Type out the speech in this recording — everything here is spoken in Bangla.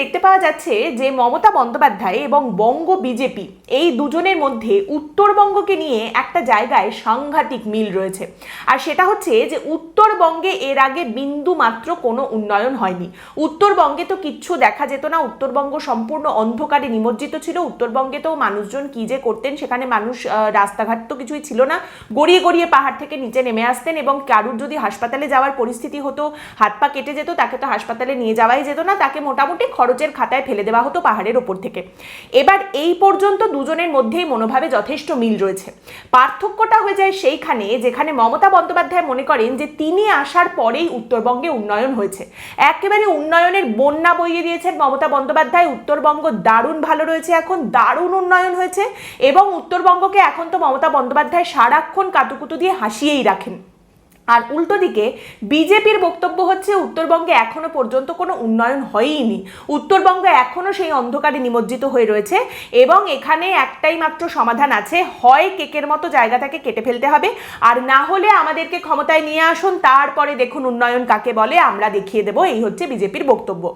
দেখতে পাওয়া যাচ্ছে যে মমতা বন্দ্যোপাধ্যায় এবং বঙ্গ বিজেপি এই দুজনের মধ্যে উত্তরবঙ্গকে নিয়ে একটা জায়গায় সাংঘাতিক মিল রয়েছে। আর সেটা হচ্ছে যে উত্তরবঙ্গে এর আগে বিন্দু মাত্র কোনো উন্নয়ন হয়নি। উত্তরবঙ্গে তো কিচ্ছু দেখা যেত না। উত্তরবঙ্গ সম্পূর্ণ অন্ধকারে নিমজ্জিত ছিল। উত্তরবঙ্গে তো মানুষজন কি যে করতেন সেখানে মানুষ রাস্তাঘাট তো কিছুই ছিল না। গড়িয়ে গড়িয়ে পাহাড় থেকে নিচে নেমে আসতেন এবং কারুর যদি হাসপাতালে যাওয়ার পরিস্থিতি হতো, হাত পা কেটে যেত, তাকে তো হাসপাতালে নিয়ে যাওয়াই যেত না। তাকে মোটামুটি খরচের খাতায় ফেলে দেওয়া হতো পাহাড়ের ওপর থেকে। এবার এই পর্যন্ত দুজনের মধ্যেই মনোভাবে যথেষ্ট মিল রয়েছে। পার্থক্যটা হয়ে যায় সেইখানে যেখানে মমতা বন্দ্যোপাধ্যায় মনে করেন যে তিনি আসার পরেই উত্তরবঙ্গে উন্নয়ন হয়েছে। একেবারে উন্নয়নের বন্যা বইয়ে দিয়েছেন মমতা বন্দ্যোপাধ্যায়। উত্তরবঙ্গ দারুণ ভালো রয়েছে এখন, দারুণ উন্নয়ন হয়েছে এবং উত্তরবঙ্গকে এখন তো মমতা বন্দ্যোপাধ্যায় সারাক্ষণ কাতুকুতু দিয়ে হাসিয়েই রাখেন। আর উল্টো দিকে, বিজেপির বক্তব্য হচ্ছে, উত্তরবঙ্গে এখনও পর্যন্ত কোনো উন্নয়ন হয়ইনি। উত্তরবঙ্গ এখনও সেই অন্ধকারে নিমজ্জিত হয়ে রয়েছে এবং এখানে একটাই মাত্র সমাধান আছে, হয় কেকের মতো জায়গাটাকে কেটে ফেলতে হবে, আর না হলে আমাদেরকে ক্ষমতায় নিয়ে আসুন, তারপরে দেখুন উন্নয়ন কাকে বলে, আমরা দেখিয়ে দেবো, এই হচ্ছে বিজেপির বক্তব্য।